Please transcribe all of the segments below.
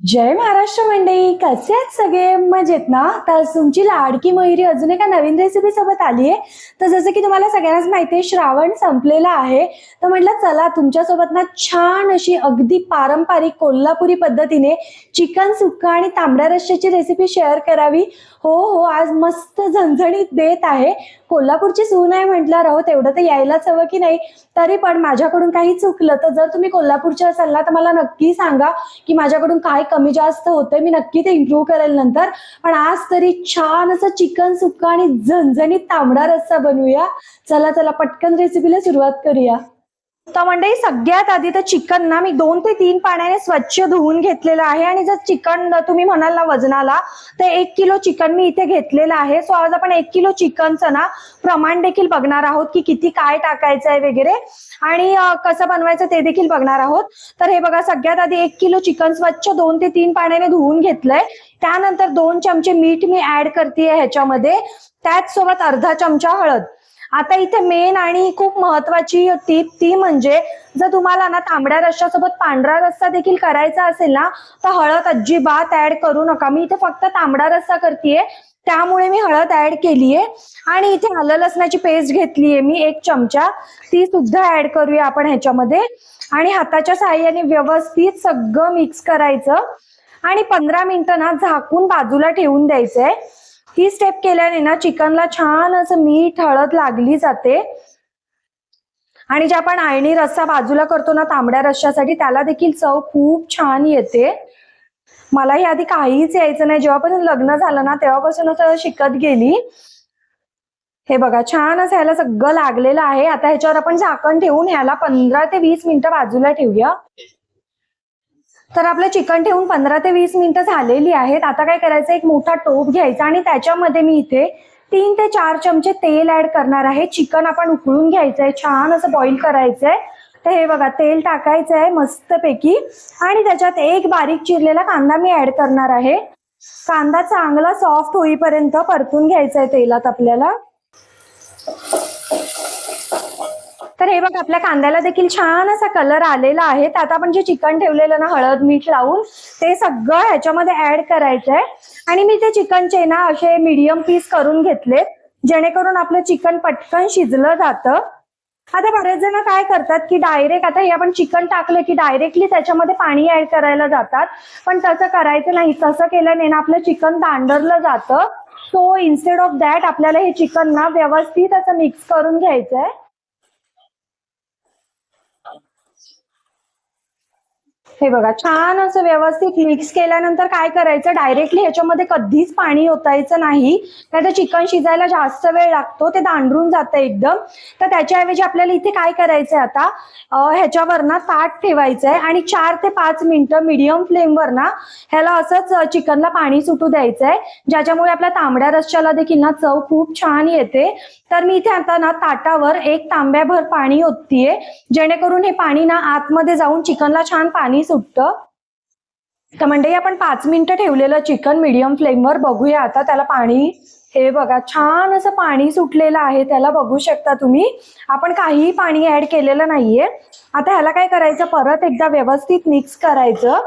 जय महाराष्ट्र मंडळी कसे आहेत सगळे? मजेत ना? तर तुमची लाडकी मयुरी अजून एका नवीन रेसिपी सोबत आली आहे तर जसं की तुम्हाला सगळ्यांनाच माहिती आहे श्रावण संपलेला आहे. तर म्हटलं चला तुमच्यासोबत ना छान अशी अगदी पारंपरिक कोल्हापुरी पद्धतीने चिकन सुक्का आणि तांबड्या रश्श्याची रेसिपी शेअर करावी. हो हो आज मस्त झणझणीत देत आहे. कोल्हापूरची सून आहे म्हटल्यावर अहो तेवढं तर यायलाच हवं की नाही? तरी पण माझ्याकडून काही चुकलं तर जर तुम्ही कोल्हापूरच्या असाल ना तर मला नक्की सांगा की माझ्याकडून काय कमी जास्त होतंय. मी नक्की ते इम्प्रूव्ह करेल नंतर. पण आज तरी छान असं चिकन सुक्का आणि झणझणीत तांबडा रस्सा बनवूया. चला चला पटकन रेसिपीला सुरुवात करूया. तर मंडळी सगळ्यात आधी तर चिकन ना मी दोन ते तीन पाण्याने स्वच्छ धुवून घेतलेलं आहे. आणि जर चिकन तुम्ही म्हणाल ना वजनाला तर एक किलो चिकन मी इथे घेतलेलं आहे. सो आज आपण एक किलो चिकनचं ना प्रमाण देखील बघणार आहोत की किती काय टाकायचं आहे वगैरे. आणि कसं बनवायचं ते देखील बघणार आहोत. तर हे बघा सगळ्यात आधी एक किलो चिकन स्वच्छ दोन ते तीन पाण्याने धुवून घेतलंय. त्यानंतर दोन चमचे मीठ मी ऍड करते ह्याच्यामध्ये. त्याचसोबत अर्धा चमचा हळद. आता इथे मेन आणि खूप महत्वाची टीप ती म्हणजे जर तुम्हाला ना तांबड्या रश्श्यासोबत पांढरा रस्सा देखील करायचा असेल ना तर हळद अजिबात ऍड करू नका. मी इथे फक्त तांबडा रस्सा करतेय त्यामुळे मी हळद ऍड केलीये. आणि इथे आलं लसणाची पेस्ट घेतलीये मी एक चमचा. ती सुद्धा ऍड करूया आपण ह्याच्यामध्ये. आणि हाताच्या साह्याने व्यवस्थित सगळं मिक्स करायचं. आणि पंधरा मिनिटं ना झाकून बाजूला ठेवून द्यायचंय. ही स्टेप केल्याने ना चिकनला छान असं मीठ हळद लागली जाते. आणि जे आपण आळणी रस्सा बाजूला करतो ना तांबड्या रश्श्यासाठी त्याला देखील चव खूप छान येते. मलाही आधी काहीच यायचं नाही. जेव्हापासून लग्न झालं ना तेव्हापासूनच शिकत गेली. हे बघा छान असं ह्याला सगळं लागलेलं आहे. आता ह्याच्यावर आपण झाकण ठेवून ह्याला पंधरा ते वीस मिनिटं बाजूला ठेवूया. तर आपलं चिकन ठेवून पंधरा ते वीस मिनिटं झालेली आहेत. आता काय करायचं? एक मोठा टोप घ्यायचा आणि त्याच्यामध्ये मी इथे तीन ते चार चमचे तेल ऍड करणार आहे. चिकन आपण उकळून घ्यायचंय. छान असं बॉईल करायचंय. तर हे बघा तेल टाकायचं आहे मस्तपैकी. आणि त्याच्यात एक बारीक चिरलेला कांदा मी ऍड करणार आहे. कांदा चांगला सॉफ्ट होईपर्यंत परतून घ्यायचा आहे तेलात आपल्याला. तर हे बघ आपल्या कांद्याला देखील छान असा कलर आलेला आहे. तर आता आपण जे चिकन ठेवलेलं ना हळद मीठ लावून ते सगळं ह्याच्यामध्ये ऍड करायचंय. आणि मी ते चिकनचे ना असे मीडियम पीस करून घेतलेत जेणेकरून आपलं चिकन पटकन शिजलं जातं. आता बरेच जण काय करतात की डायरेक्ट आता हे आपण चिकन टाकलं की डायरेक्टली त्याच्यामध्ये पाणी ऍड करायला जातात. पण तसं करायचं नाही. तसं केल्याने ना आपलं चिकन दांडरलं जातं. सो इन्स्टेड ऑफ दॅट आपल्याला हे चिकन ना व्यवस्थित असं मिक्स करून घ्यायचंय. हे बघा छान असं व्यवस्थित मिक्स केल्यानंतर काय करायचं? डायरेक्टली ह्याच्यामध्ये कधीच पाणी ओतायचं नाही. नाही तर चिकन शिजायला जास्त वेळ लागतो ते दांडरून जातं एकदम. तर त्याच्याऐवजी आपल्याला इथे काय करायचंय आता? ह्याच्यावर ना ताट ठेवायचंय आणि चार ते पाच मिनिटं मिडियम फ्लेमवर ना ह्याला असंच चिकनला पाणी सुटू द्यायचंय. ज्याच्यामुळे आपल्या तांबड्या रश्श्याला देखील ना चव खूप छान येते. तर मी इथे आता ना ताटावर एक तांब्याभर पाणी ओततीये. जेणेकरून हे पाणी ना आतमध्ये जाऊन चिकनला छान पाणी सुटतं? तर म्हणजे आपण पाच मिनिटं ठेवलेलं चिकन मिडियम फ्लेमवर बघूया. आता त्याला पाणी हे बघा छान असं पाणी सुटलेलं आहे. त्याला बघू शकता तुम्ही. आपण काहीही पाणी ऍड केलेलं नाहीये. आता ह्याला काय करायचं? परत एकदा व्यवस्थित मिक्स करायचं.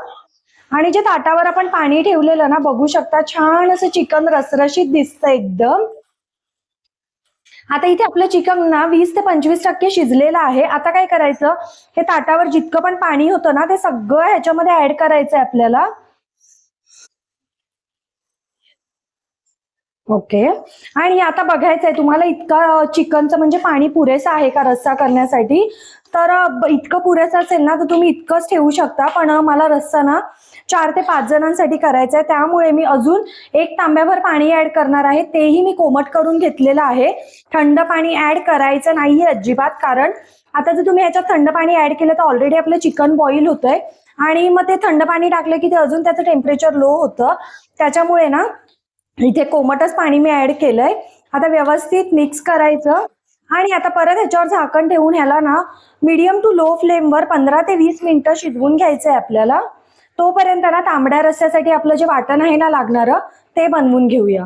आणि जे ताटावर आपण पाणी ठेवलेलं ना बघू शकता छान असं चिकन रसरशीत दिसतं एकदम. आता इथे आपलं चिकन ना वीस ते पंचवीस टक्के शिजलेलं आहे. आता काय करायचं? हे ताटावर जितकं पण पाणी होतं ना ते सगळं ह्याच्यामध्ये ऍड करायचं आहे आपल्याला. ओके आणि आता बघायचंय तुम्हाला इतका चिकनचं म्हणजे पाणी पुरेसं आहे का रस्सा करण्यासाठी? तर इतकं पुरेसं असेल ना तर तुम्ही इतकंच ठेवू शकता. पण मला रस्सा ना चार ते पाच जणांसाठी करायचं आहे त्यामुळे मी अजून एक तांब्याभर पाणी ऍड करणार आहे. तेही मी कोमट करून घेतलेलं आहे. थंड पाणी ऍड करायचं नाहीये अजिबात कारण आता जर तुम्ही ह्याच्यात थंड पाणी ऍड केलं तर ऑलरेडी आपलं चिकन बॉईल होतंय. आणि मग ते थंड पाणी टाकलं की ते अजून त्याचं टेम्परेचर लो होतं. त्याच्यामुळे ना इथे कोमटच पाणी मी ऍड केलंय. आता व्यवस्थित मिक्स करायचं. आणि आता परत ह्याच्यावर झाकण ठेवून ह्याला ना मीडियम टू लो फ्लेमवर पंधरा ते वीस मिनिटं शिजवून घ्यायचंय आपल्याला. तोपर्यंत ना तांबड्या रस्स्यासाठी आपलं जे वाटण आहे ना लागणारं ते बनवून घेऊया.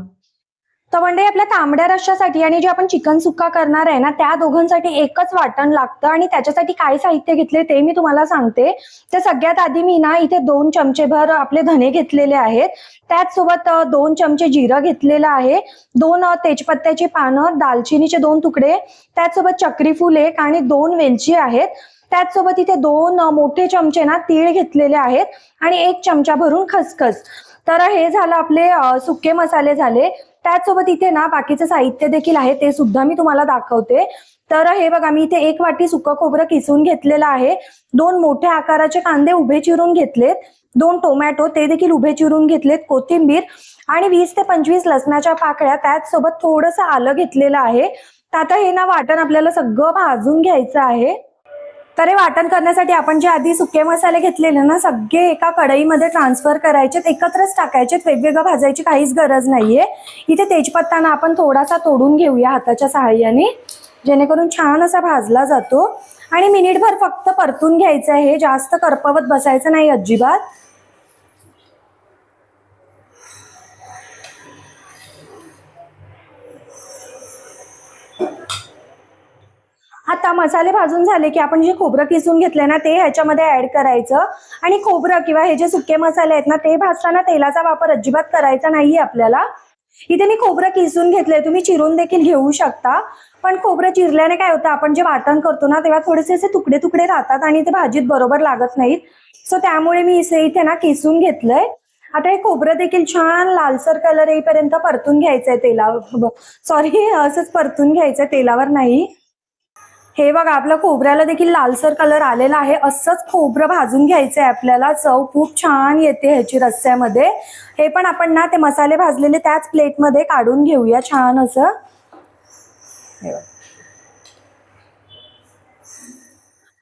तर म्हणजे आपल्या तांबड्या रश्श्यासाठी आणि जे आपण चिकन सुक्का करणार आहे ना त्या दोघांसाठी एकच वाटण लागतं आणि त्याच्यासाठी काय साहित्य घेतले ते मी तुम्हाला सांगते. तर सगळ्यात आधी मी ना इथे दोन चमचेभर आपले धने घेतलेले आहेत. त्याचसोबत दोन चमचे जिरं घेतलेलं आहे. दोन तेजपत्त्याची पानं दालचिनीचे दोन तुकडे त्याचसोबत चक्रीफूल एक आणि दोन वेलची आहेत. त्याचसोबत इथे दोन मोठे चमचे ना तीळ घेतलेले आहेत आणि एक चमचा भरून खसखस. तर हे झालं आपले सुके मसाले झाले. त्याचसोबत इथे ना बाकीचं साहित्य देखील आहे ते सुद्धा मी तुम्हाला दाखवते. तर हे बघा मी इथे एक वाटी सुकं खोबरं किसून घेतलेलं आहे. दोन मोठ्या आकाराचे कांदे उभे चिरून घेतलेत. दोन टोमॅटो ते देखील उभे चिरून घेतलेत कोथिंबीर आणि वीस ते पंचवीस लसणाच्या पाकळ्या. त्याचसोबत थोडंसं आलं घेतलेलं आहे. तर आता हे ना वाटण आपल्याला सगळं भाजून घ्यायचं आहे. तर हे वाटण करण्यासाठी आपण जे आधी सुके मसाले घेतलेले ना सगळे एका कढईमध्ये ट्रान्सफर करायचेत एकत्रच टाकायचेत वेगवेगळं भाजायची काहीच गरज नाहीये. इथे तेजपत्ता ना आपण थोडासा तोडून घेऊया हाताच्या सहाय्याने जेणेकरून छान असा भाजला जातो. आणि मिनिटभर फक्त परतून घ्यायचं आहे जास्त करपवत बसायचं नाही अजिबात. आता मसाले भाजून झाले की आपण जे खोबरं किसून घेतलंय ना ते ह्याच्यामध्ये ऍड करायचं. आणि खोबरं किंवा हे जे सुके मसाले आहेत ना ते भाजताना तेलाचा वापर अजिबात करायचा नाहीये आपल्याला. इथे मी खोबरं किसून घेतलंय तुम्ही चिरून देखील घेऊ शकता. पण खोबरं चिरल्याने काय होतं आपण जे वाटण करतो ना तेव्हा थोडेसे असे तुकडे तुकडे राहतात आणि ते भाजीत बरोबर लागत नाहीत. सो त्यामुळे मी इथे इथे ना किसून घेतलंय. आता हे खोबरं देखील छान लालसर कलर येईपर्यंत परतून घ्यायचंय तेलावर. सॉरी असंच परतून घ्यायचंय तेलावर नाही. हे बघा आपल्या खोबऱ्याला देखील लालसर कलर आलेला आहे. असंच खोबरं भाजून घ्यायचंय आपल्याला. चव खूप छान येते ह्याची रस्स्यामध्ये. हे पण आपण ना ते मसाले भाजलेले त्याच प्लेटमध्ये काढून घेऊया छान असं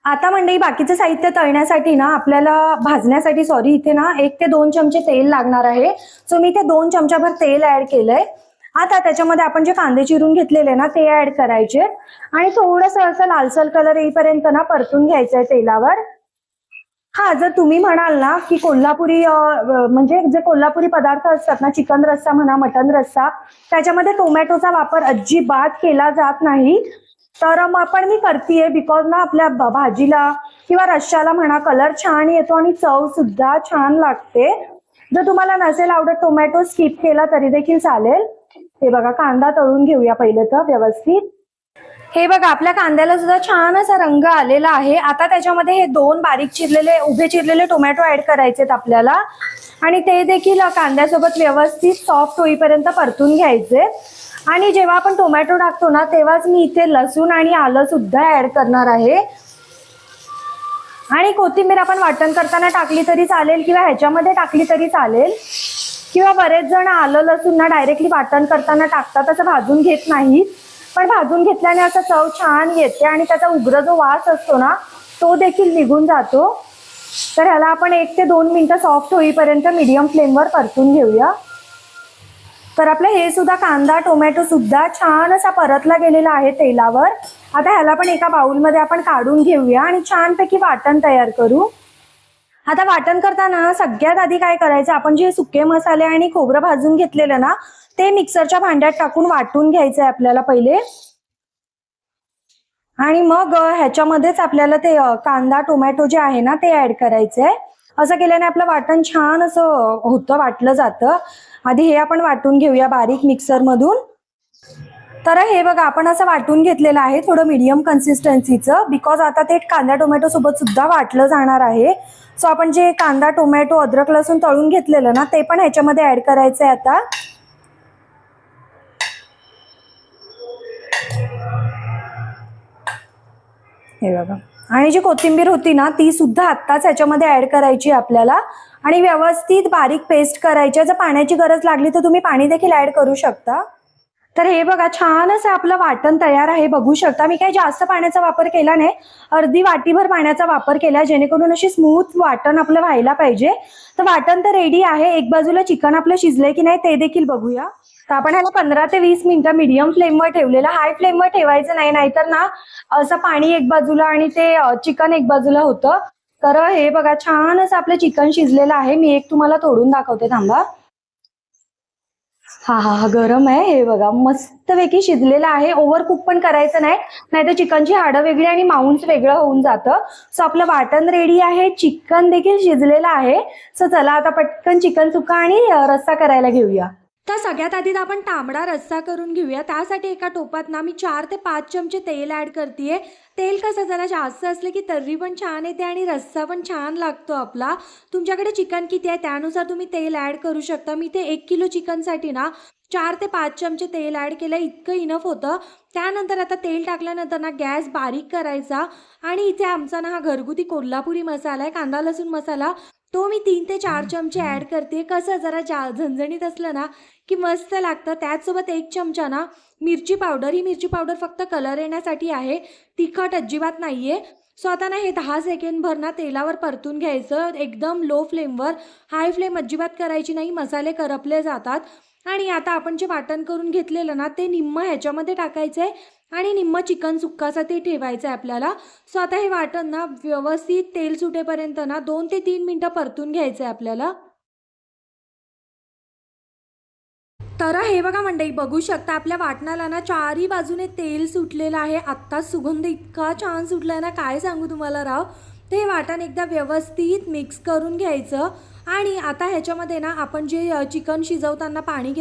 आता मंडळी बाकीचं साहित्य तळण्यासाठी ना आपल्याला भाजण्यासाठी सॉरी इथे ना एक ते दोन चमचे तेल लागणार आहे. सो मी इथे दोन चमच्याभर तेल ऍड केलंय. आता त्याच्यामध्ये आपण जे कांदे चिरून घेतलेले ना ते ऍड करायचे. आणि थोडस असं लालसर कलर येईपर्यंत ना परतून घ्यायचंय तेलावर. हा जर तुम्ही म्हणाल ना की कोल्हापुरी म्हणजे जे कोल्हापुरी पदार्थ असतात ना चिकन रस्सा म्हणा मटन रस्सा त्याच्यामध्ये टोमॅटोचा वापर अजिबात केला जात नाही. तर मग पण मी करतेय बिकॉज ना आपल्या भाजीला किंवा रश्श्याला म्हणा कलर छान येतो आणि चव सुद्धा छान लागते. जर तुम्हाला नसेल आवडत टोमॅटो स्किप केला तरी देखील चालेल. हे बघा कांदा तळून घेऊया पहिले तर व्यवस्थित. हे बघा आपल्या कांद्याला सुद्धा छान असा रंग आलेला आहे. आता त्याच्यामध्ये हे दोन बारीक चिरलेले उभे चिरलेले टोमॅटो ऍड करायचेत आपल्याला. आणि ते देखील कांद्यासोबत व्यवस्थित सॉफ्ट होईपर्यंत परतून घ्यायचे. आणि जेव्हा आपण टोमॅटो टाकतो ना तेव्हाच मी इथे लसूण आणि आलं सुद्धा ऍड करणार आहे. आणि कोथिंबीर आपण वाटण करताना टाकली तरी चालेल किंवा ह्याच्यामध्ये टाकली तरी चालेल. किंवा बरेच जण आलं लसूण ना डायरेक्टली वाटण करताना टाकतात असं भाजून घेत नाहीत पण भाजून घेतल्याने असं चव छान येते आणि त्याचा उग्र जो वास असतो ना तो देखील निघून जातो. तर ह्याला आपण एक ते दोन मिनटं सॉफ्ट होईपर्यंत मिडियम फ्लेमवर परतून घेऊया. तर आपलं हे सुद्धा कांदा टोमॅटो सुद्धा छान असा परतला गेलेला आहे तेलावर. आता ह्याला पण एका बाउलमध्ये आपण काढून घेऊया आणि छानपैकी वाटण तयार करू. आता वाटण करताना सगळ्यात आधी काय करायचं आपण जे सुके मसाले आणि खोबरं भाजून घेतलेलं ना ते मिक्सरच्या भांड्यात टाकून वाटून घ्यायचंय आपल्याला पहिले. आणि मग ह्याच्यामध्येच आपल्याला ते कांदा टोमॅटो जे आहे ना ते ऍड करायचंय. असं केल्याने आपलं वाटण छान असं होतं वाटलं जातं. आधी हे आपण वाटून घेऊया बारीक मिक्सर मधून तर हे बघा आपण असं वाटून घेतलेलं आहे थोडं मीडियम कन्सिस्टन्सीचं बिकॉज आता ते कांदा टोमॅटो सोबत सुद्धा वाटलं जाणार आहे. सो आपण जे कांदा टोमॅटो अद्रक लसूण तळून घेतलेलं ना ते पण ह्याच्यामध्ये ऍड करायचं आहे आता. हे बघा. आणि जी कोथिंबीर होती ना ती सुद्धा आत्ताच ह्याच्यामध्ये ऍड करायची आहे आपल्याला. आणि व्यवस्थित बारीक पेस्ट करायची. आहे. जर पाण्याची गरज लागली तर तुम्ही पाणी देखील ऍड करू शकता. तर हे बघा छान असं आपलं वाटण तयार आहे बघू शकता. मी काही जास्त पाण्याचा वापर केला नाही अर्धी वाटीभर पाण्याचा वापर केला जेणेकरून अशी स्मूथ वाटण आपलं व्हायला पाहिजे. तर वाटण तर रेडी आहे एक बाजूला चिकन आपलं शिजलंय की नाही ते देखील बघूया. तर आपण ह्याला पंधरा ते वीस मिनिटं मिडियम फ्लेमवर ठेवलेलं हाय फ्लेमवर ठेवायचं नाही नाहीतर ना असं पाणी एक बाजूला आणि ते चिकन एक बाजूला होतं. तर हे बघा छान असं आपलं चिकन शिजलेलं आहे. मी एक तुम्हाला तोडून दाखवते थांबा. हा हा हा गरम आहे. हे बघा मस्तपैकी शिजलेलं आहे. ओव्हर कुक पण करायचं नाही. नाहीतर चिकनची हाडं वेगळी आणि माऊंस वेगळं होऊन जातं. सो आपलं वाटण रेडी आहे. चिकन देखील शिजलेलं आहे. सो चला आता पटकन चिकन सुका आणि रस्सा करायला घेऊया. तर सगळ्यात आधी आपण तांबडा रस्सा करून घेऊया. त्यासाठी एका टोपात ना मी चार ते पाच चमचे तेल ॲड करते तेल कसं जरा जास्त असलं की तर्री पण छान येते आणि रस्सा पण छान लागतो आपला. तुमच्याकडे चिकन किती आहे? त्यानुसार तुम्ही तेल ॲड करू शकता. मी ते एक किलो चिकनसाठी ना चार ते पाच चमचे तेल ॲड केलं. इतकं इनफ होतं. त्यानंतर आता तेल टाकल्यानंतर ना गॅस बारीक करायचा. आणि इथे आमचा ना हा घरगुती कोल्हापुरी मसाला आहे. कांदा लसूण मसाला. तो मी तीन ते चार चमचे ॲड करते कसं जरा जा झणझणीत असलं ना की मस्त लागतं. त्याचसोबत एक चमचा ना मिरची पावडर. ही मिरची पावडर फक्त कलर येण्यासाठी आहे. तिखट अजिबात नाही आहे सो आता ना हे दहा सेकंडभर ना तेलावर परतून घ्यायचं. एकदम लो फ्लेमवर हाय फ्लेम अजिबात करायची नाही. मसाले करपले जातात. आणि आता आपण जे वाटण करून घेतलेलं ना ते निम्म ह्याच्यामध्ये टाकायचं आहे आणि निम्म चिकन सुक्कासाठी ठेवायचं आहे आपल्याला. सो आता हे वाटण ना व्यवस्थित तेल सुटेपर्यंत ना दोन ते तीन मिनटं परतून घ्यायचं आहे आपल्याला. तर हे बघा मंडई बघू शकता आपल्या वाटणाला ना चारही बाजूने तेल सुटलेलं आहे. आत्ताच सुगंध इतका छान सुटला आहे ना काय सांगू तुम्हाला राव? ते वाटण एकदा व्यवस्थित मिक्स करून घ्यायचं. आणि आता ह्याच्यामध्ये ना आपण जे चिकन शिजवताना पाणी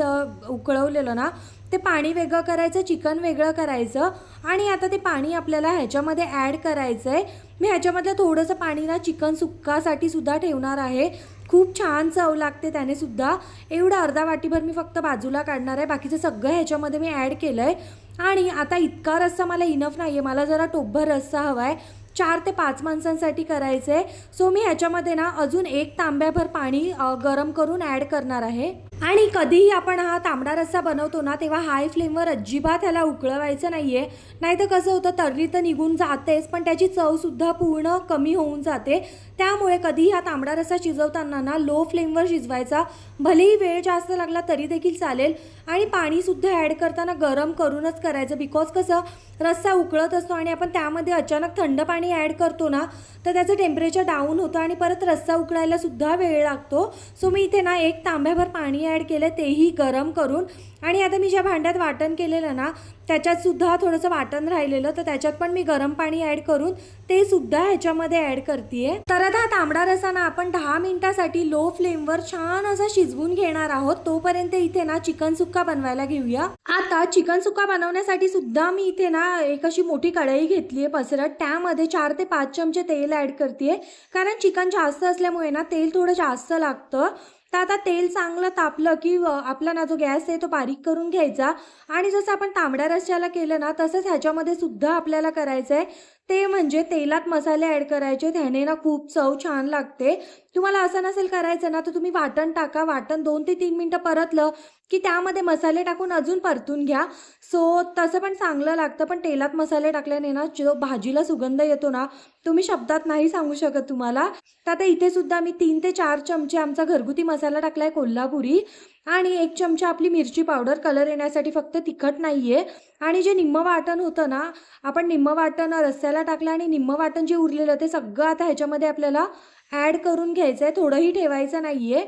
उकळवलेलं ना ते पाणी वेगळं करायचं चिकन वेगळं करायचं आणि आता ते पाणी आपल्याला ह्याच्यामध्ये ॲड करायचं आहे मी ह्याच्यामधलं थोडंसं पाणी ना चिकन सुक्कासाठी सुद्धा ठेवणार आहे. खूप छान चव लागते त्याने सुद्धा. एवढं अर्धा वाटीभर मी फक्त बाजूला काढणार आहे. बाकीचं सगळं ह्याच्यामध्ये मी ॲड केलं आहे आणि आता इतका रस्सा मला इनफ नाही आहे मला जरा टोपभर रस्सा हवा आहे चार ते पाच माणसांसाठी करायचं आहे सो मी ह्याच्यामध्ये ना अजून एक तांब्याभर पाणी गरम करून ॲड करणार आहे. आणि कधीही आपण हा तांबडा रस्सा बनवतो ना तेव्हा हाय फ्लेमवर अजिबात ह्याला उकळवायचं नाही आहे नाही तर कसं होतं तर्री तर निघून जातेच पण त्याची चवसुद्धा पूर्ण कमी होऊन जाते. त्यामुळे कधीही हा तांबडा रस्सा शिजवताना ना लो फ्लेमवर शिजवायचा. भलेही वेळ जास्त लागला तरी देखील चालेल. आणि पाणीसुद्धा ॲड करताना गरम करूनच करायचं. बिकॉज कसं रस्सा उकळत असतो आणि आपण त्यामध्ये अचानक थंड पाणी ॲड करतो ना तर त्याचं टेम्परेचर डाऊन होतं आणि परत रस्सा उकळायलासुद्धा वेळ लागतो. सो मी इथे ना एक तांब्याभर पाणी ॲड केलं तेही गरम करून. आणि आता मी ज्या भांड्यात वाटण केलेलं ना त्याच्यात सुद्धा थोडंसं वाटण राहिलेलं तर त्याच्यात पण मी गरम पाणी ॲड करून ते सुद्धा ह्याच्यामध्ये ॲड करते तर आता हा तांबडा रसा ना आपण दहा मिनिटासाठी लो फ्लेमवर छान असा शिजवून घेणार आहोत. तोपर्यंत इथे ना चिकन सुक्का बनवायला घेऊया. आता चिकन सुक्का बनवण्यासाठी सुद्धा मी इथे ना एक अशी मोठी कढई घेतली आहे पसरत. त्यामध्ये चार ते पाच चमचे तेल ॲड करते कारण चिकन जास्त असल्यामुळे ना तेल थोडं जास्त लागतं. तर आता तेल चांगलं तापलं की आपला ना जो गॅस आहे तो बारीक करून घ्यायचा. आणि जसं आपण तांबड्या रस्स्याला केलं ना तसंच ह्याच्यामध्ये सुद्धा आपल्याला करायचं आहे ते म्हणजे तेलात मसाले ॲड करायचे. त्याने ना खूप चव छान लागते. तुम्हाला असं नसेल करायचं ना तर तुम्ही वाटण टाका. वाटण दोन ते तीन मिनटं परतलं की त्यामध्ये मसाले टाकून अजून परतून घ्या. सो तसं पण चांगलं लागतं पण तेलात मसाले टाकल्याने ना जो भाजीला सुगंध येतो ना तुम्ही शब्दात नाही सांगू शकत तुम्हाला. तर आता इथे सुद्धा मी तीन ते चार चमचे आमचा घरगुती मसाला टाकलाय कोल्हापुरी. आणि एक चमचा आपली मिरची पावडर. कलर येण्यासाठी फक्त तिखट नाही आहे आणि जे निम्म वाटण होतं ना आपण निम्म वाटण रस्स्याला टाकलं आणि निम्म वाटण जे उरलेलं ते सगळं आता ह्याच्यामध्ये आपल्याला ॲड करून घ्यायचं आहे थोडंही ठेवायचं नाही आहे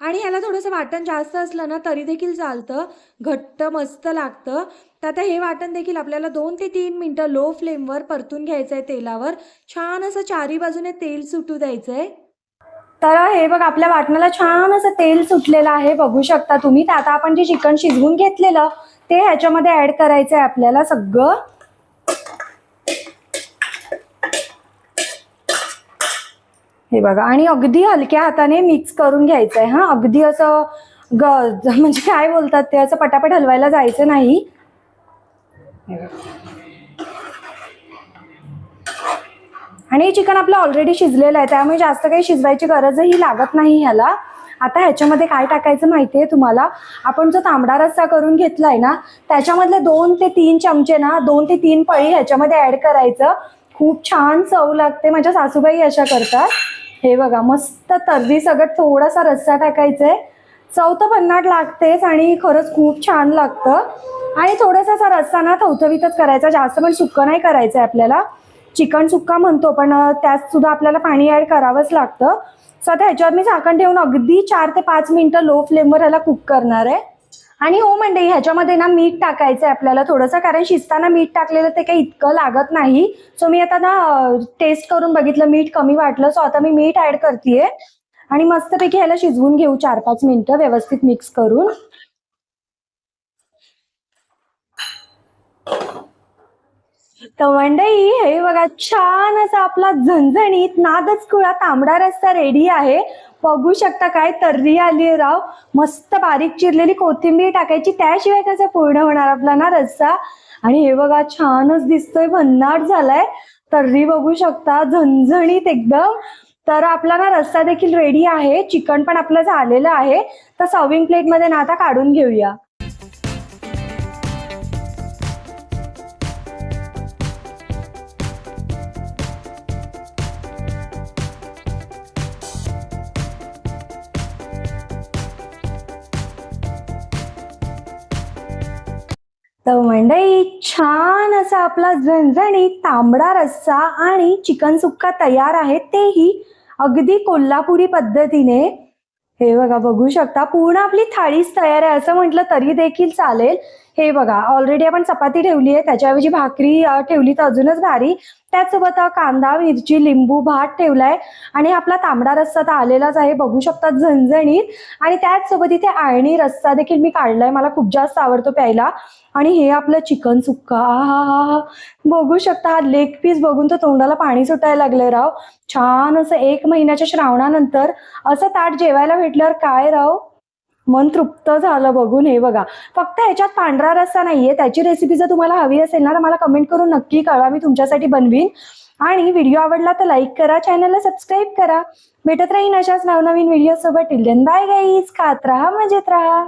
आणि ह्याला थोडंसं वाटण जास्त असलं ना तरी देखील चालतं. घट्ट मस्त लागतं. तर आता हे वाटण देखील आपल्याला दोन ते तीन मिनटं लो फ्लेमवर परतून घ्यायचं आहे तेलावर. छान असं चारी बाजूने तेल सुटू द्यायचं आहे तर हे बघ आपल्या वाटणाला छान असं तेल सुटलेलं आहे बघू शकता तुम्ही. तर आता आपण जे चिकन शिजवून घेतलेलं ते ह्याच्यामध्ये ॲड करायचं आहे आपल्याला सगळं. हे बघा आणि अगदी हलक्या हाताने मिक्स करून घ्यायचं आहे हा. अगदी असं ग म्हणजे काय बोलतात ते असं पटापट हलवायला जायचं नाही. आणि हे चिकन आपलं ऑलरेडी शिजलेलं आहे त्यामुळे जास्त काही शिजवायची गरजही लागत नाही ह्याला. आता ह्याच्यामध्ये काय टाकायचं माहिती आहे तुम्हाला? आपण जो तांबडा रस्सा करून घेतलाय ना त्याच्यामधले दोन ते तीन चमचे ना दोन ते तीन पळी ह्याच्यामध्ये ऍड करायचं. खूप छान चव लागते माझ्या सासूबाई अशा करतात. हे बघा मस्त तर्री सगळं थोडासा रस्सा टाकायचा आहे चौथं पन्नाट भन्नाट लागतेच आणि खरंच खूप छान लागतं. आणि थोडासा असा रस्सा ना थवथवीतच करायचा जास्त पण सुक्कं नाही करायचं आहे आपल्याला. चिकन सुक्का म्हणतो पण त्यात सुद्धा आपल्याला पाणी ॲड करावंच लागतं. सो आता ह्याच्यावर मी झाकण ठेवून अगदी चार ते पाच मिनटं लो फ्लेमवर ह्याला कुक करणार आहे. आणि हो मंडळी ह्याच्यामध्ये ना मीठ टाकायचं आहे आपल्याला थोडंसं कारण शिजताना मीठ टाकलेलं ते काही इतकं लागत नाही. सो मी आता ना टेस्ट करून बघितलं मीठ कमी वाटलं सो आता मी मीठ ऍड करतेय. आणि मस्तपैकी ह्याला शिजवून घेऊ चार पाच मिनिटं व्यवस्थित मिक्स करून. तर हे बघा छान असा आपला झणझणीत नादच कुळा तांबडा रस्ता रेडी आहे. बघू शकता काय तर्री आली राव. मस्त बारीक चिरलेली कोथिंबीर टाकायची. त्याशिवाय कसं पूर्ण होणार आपला ना रस्सा? आणि हे बघा छानच दिसतोय भन्नाट झालाय. तर्री बघू शकता झणझणीत एकदम. तर आपला ना रस्सा देखील रेडी आहे. चिकन पण आपलं झालेलं आहे. तर सर्विंग प्लेटमध्ये ना आता काढून घेऊया. तर मंडळी छान असा आपला झणझणीत तांबडा रस्सा आणि चिकन सुक्का तयार आहे तेही अगदी कोल्हापुरी पद्धतीने. हे बघा बघू शकता पूर्ण आपली थाळीच तयार आहे असं म्हटलं तरी देखील चालेल. हे बघा ऑलरेडी आपण चपाती ठेवली आहे त्याच्याऐवजी भाकरी ठेवली तर अजूनच भारी. त्याचसोबत कांदा मिरची लिंबू भात ठेवलाय आणि आपला तांबडा रस्सा तर आलेलाच आहे बघू शकतात झणझणीत. आणि त्याचसोबत इथे आळणी रस्सा देखील मी काढलाय मला खूप जास्त आवडतो प्यायला. आणि हे आपलं चिकन सुक्का आहा बघू शकता हा लेग पीस बघून तर तोंडाला पाणी सुटायला लागलंय राव. छान असं एक महिन्याच्या श्रावणानंतर असं ताट जेवायला भेटल्यावर काय राव? मन तृप्त झालं बघून हे बघा. फक्त ह्याच्यात पांढरा रस्सा नाहीये. त्याची रेसिपी जर तुम्हाला हवी असेल ना तर मला कमेंट करून नक्की कळवा. मी तुमच्यासाठी बनवीन. आणि व्हिडिओ आवडला तर लाईक करा चॅनलला सबस्क्राईब करा. भेटत राहीन अशाच नवनवीन व्हिडिओ सोबत. बाय गाईज खात राहा मजेत राहा.